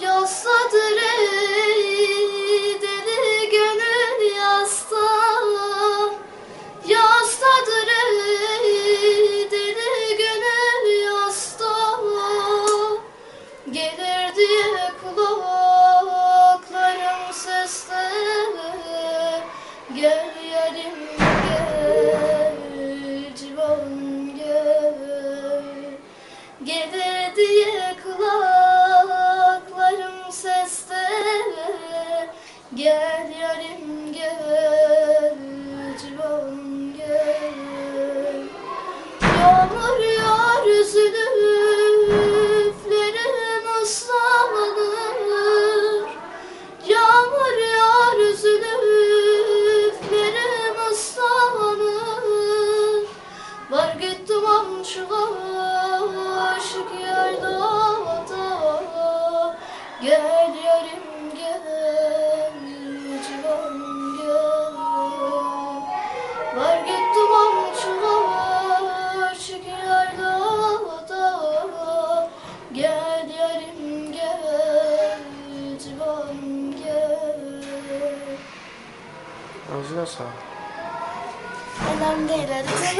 Yasadır ey deli gönül yasta Yastadır ey deli Gelir diye kulaklarım sesle Gel yarim Gel yarim gel. Civan gel. Yağmur yağar zülüflerim ıslanır. Yağmur yağar zülüflerim ıslanır. Var gittim amçılar aşık yaylada Gel yarim gel Ağzına sağlık. Önemli değil hadi.